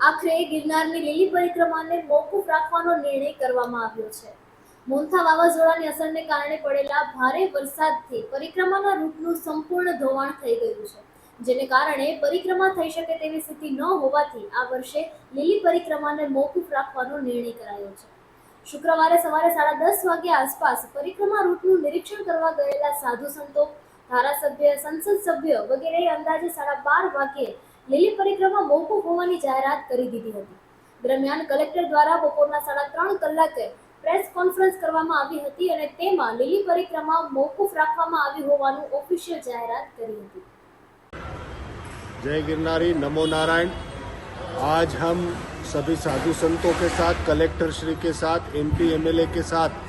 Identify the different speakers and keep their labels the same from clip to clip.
Speaker 1: આખરે ગિરનારની લીલી પરિક્રમાને મોકૂફ રાખવાનો નિર્ણય કરવામાં આવ્યો છે. મોન્થા વાવાઝોડાની અસરને કારણે પડેલા ભારે વરસાદથી પરિક્રમાના રૂટનું સંપૂર્ણ ધોવાણ થઈ ગયું છે, જેને કારણે પરિક્રમા થઈ શકે તેવી સ્થિતિ ન હોવાથી આ વર્ષે લીલી પરિક્રમાને મોકૂફ રાખવાનો નિર્ણય કરાયો છે. શુક્રવારે સવારે સાડા દસ વાગ્યા આસપાસ પરિક્રમા રૂટનું નિરીક્ષણ કરવા ગયેલા સાધુ સંતો ધારાસભ્ય સંસદ સભ્ય વગેરે અંદાજે સાડા બાર વાગ્યે લીલી પરિક્રમા મોકૂફ હોવાની જાહેરાત કરી દીધી હતી દરમિયાન કલેક્ટર દ્વારા બપોરના સાડા ત્રણ કલાકે પ્રેસ કોન્ફરન્સ કરવામાં આવી હતી અને તેમાં લીલી પરિક્રમા મોકૂફ રાખવામાં આવી હોવાનું ઓફિશિયલ જાહેરાત કરી હતી
Speaker 2: जय गिरनारी नमो नारायण आज हम सभी साधु संतों के साथ कलेक्टर श्री के साथ एमपी एमएलए के साथ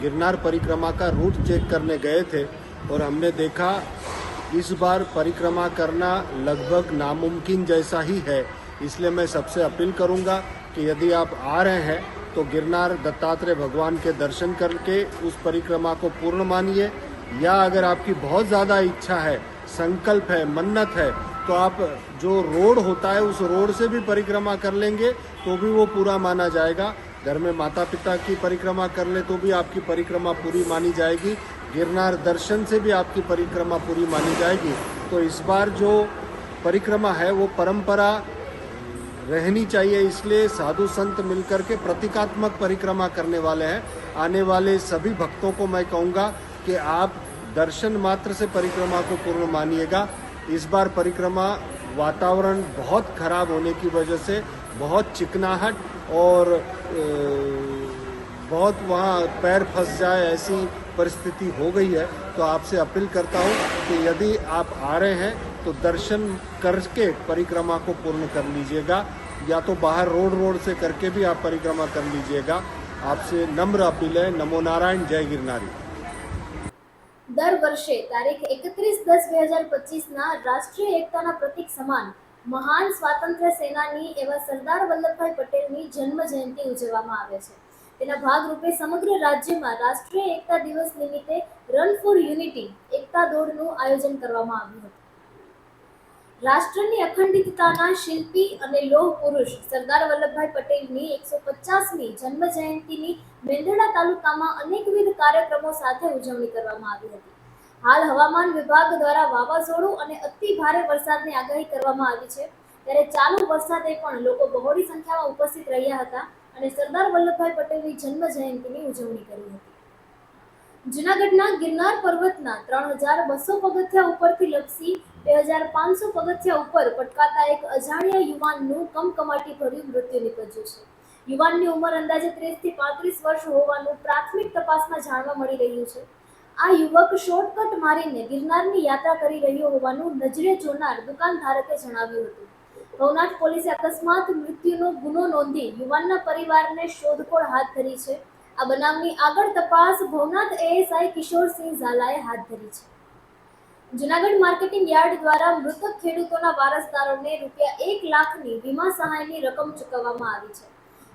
Speaker 2: गिरनार परिक्रमा का रूट चेक करने गए थे और हमने देखा, इस बार परिक्रमा करना लगभग नामुमकिन जैसा ही है। इसलिए मैं सबसे अपील करूँगा कि यदि आप आ रहे हैं तो गिरनार दत्तात्रेय भगवान के दर्शन करके उस परिक्रमा को पूर्ण मानिए। या अगर आपकी बहुत ज़्यादा इच्छा है, संकल्प है, मन्नत है तो आप जो रोड होता है, उस रोड से भी परिक्रमा कर लेंगे तो भी वो पूरा माना जाएगा। घर में माता पिता की परिक्रमा कर ले तो भी आपकी परिक्रमा पूरी मानी जाएगी। गिरनार दर्शन से भी आपकी परिक्रमा पूरी मानी जाएगी। तो इस बार जो परिक्रमा है, वो परंपरा रहनी चाहिए, इसलिए साधु संत मिलकर के प्रतीकात्मक परिक्रमा करने वाले हैं। आने वाले सभी भक्तों को मैं कहूँगा कि आप दर्शन मात्र से परिक्रमा को पूर्ण मानिएगा। इस बार परिक्रमा वातावरण बहुत खराब होने की वजह से बहुत चिकनाहट और बहुत वहाँ पैर फंस जाए ऐसी परिस्थिति हो गई है तो आपसे अपील करता हूँ कि यदि आप आ रहे हैं तो दर्शन करके परिक्रमा को पूर्ण कर लीजिएगा या तो बाहर रोड रोड से करके भी आप परिक्रमा कर लीजिएगा आपसे नम्र अपील है नमो नारायण जय गिरनारी
Speaker 1: દર વર્ષે તારીખ એકત્રીસ દસ બે હજાર પચીસના રાષ્ટ્રીય એકતાના પ્રતીક સમાન મહાન સ્વાતંત્ર્ય સેનાની એવા સરદાર વલ્લભભાઈ પટેલની જન્મ જયંતિ ઉજવવામાં આવે છે તેના ભાગરૂપે સમગ્ર રાજ્યમાં રાષ્ટ્રીય એકતા દિવસ નિમિત્તે રન ફોર યુનિટી એકતા દોડનું આયોજન કરવામાં આવ્યું હતું. રાષ્ટ્રની અખંડિતતાના શિલ્પી અને લોહ પુરુષ સરદાર વલ્લભભાઈ પટેલની એકસો પચાસમી જન્મ જયંતિની મેંદરડા તાલુકામાં અનેકવિધ કાર્યક્રમો સાથે ઉજવણી કરવામાં આવી હતી. હાલ હવામાન વિભાગ દ્વારા વાવાઝોડું અને અતિ ભારે વરસાદની આગાહી કરવામાં આવી છે. ત્યારે ચાલુ વરસાદે પણ લોકો બહોળી સંખ્યામાં ઉપસ્થિત રહ્યા હતા. અને સરદાર વલ્લભભાઈ પટેલની જન્મ જયંતિની ઉજવણી કરી હતી. જૂનાગઢના ગિરનાર પર્વતના ત્રણ હજાર બસો પગથિયા ઉપરથી લપસી બે હજાર પાંચસો પગથિયા ઉપર પટકાતા એક અજાણ્યા યુવાનનું કમકમાટી ભર્યું મૃત્યુ નીપજ્યું છે. યુવાનની ઉંમર અંદાજે ત્રીસથી પાંત્રીસ વર્ષ હોવાનું પ્રાથમિક તપાસમાં જાણવા મળી રહ્યું છે. આ યુવક શોર્ટકટ મારીને ગિરનારની યાત્રા કરી રહ્યો હોવાનું નજરે જોનાર દુકાનધારકે જણાવ્યું હતું. ભવનાથ પોલીસે અકસ્માત મૃત્યુનો ગુનો નોંધી યુવાનના પરિવારને શોધખોળ હાથ ધરી છે. આ બનાવની આગળ તપાસ ભવનાથ એએસઆઈ કિશોરસિંહ ઝાલાએ હાથ ધરી છે. જુનાગઢ માર્કેટિંગ યાર્ડ દ્વારા મૃતક ખેડૂતોના વારસદારોને રૂપિયા એક લાખની વીમા સહાયની રકમ ચૂકવવામાં આવી છે.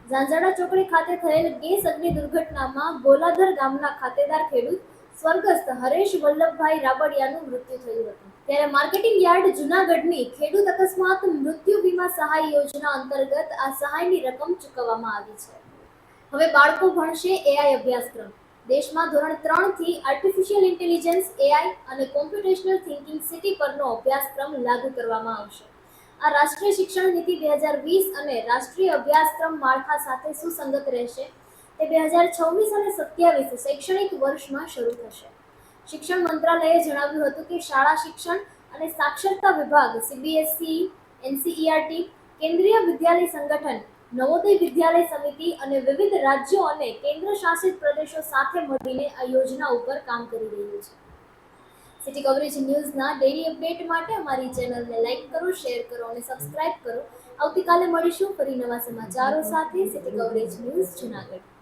Speaker 1: ઝાંઝાડા ચોકડી ખાતે થયેલ ગેસ અગ્નિ દુર્ઘટનામાં ગોલાધર ગામના ખાતેદાર ખેડૂત સ્વર્ગસ્થ હરેશ વલ્લભભાઈ રાબડિયાનું મૃત્યુ થયું હતું. ત્યારે માર્કેટિંગ યાર્ડ જુનાગઢની ખેડૂત અકસ્માત મૃત્યુ વીમા સહાય યોજના અંતર્ગત આ સહાયની રકમ ચૂકવવામાં આવી છે. હવે બાળકો ભણશે એઆઈ અભ્યાસક્રમ. દેશમાં ધોરણ ત્રણથી આર્ટિફિશિયલ ઇન્ટેલિજન્સ એઆઈ અને કોમ્પ્યુટેશનલ થિંકિંગ સિટી પરનો અભ્યાસક્રમ લાગુ કરવામાં આવશે. આ રાષ્ટ્રીય શિક્ષણ નીતિ બે હજાર વીસ અને રાષ્ટ્રીય અભ્યાસક્રમ માળખા સાથે સુસંગત રહેશે. તે બે હજાર છવ્વીસ અને સત્યાવીસ શૈક્ષણિક વર્ષમાં શરૂ થશે. શિક્ષણ મંત્રાલયે જણાવ્યું હતું કે શાળા શિક્ષણ અને સાક્ષરતા વિભાગ સીબીએસઈ એનસીઈઆરટી કેન્દ્રીય વિદ્યાલય સંગઠન, નવોદય વિદ્યાલય સમિતિ અને વિવિધ રાજ્યો અને કેન્દ્ર શાસિત પ્રદેશો સાથે મળીને આ યોજના ઉપર કામ કરી રહ્યું છે. સિટી કવરેજ ન્યૂઝના ડેઇલી અપડેટ માટે અમારી ચેનલને લાઈક કરો શેર કરો અને સબસ્ક્રાઇબ કરો. આવતીકાલે મળીશું ફરી નવા સમાચારો સાથે. City coverage news Junagadh.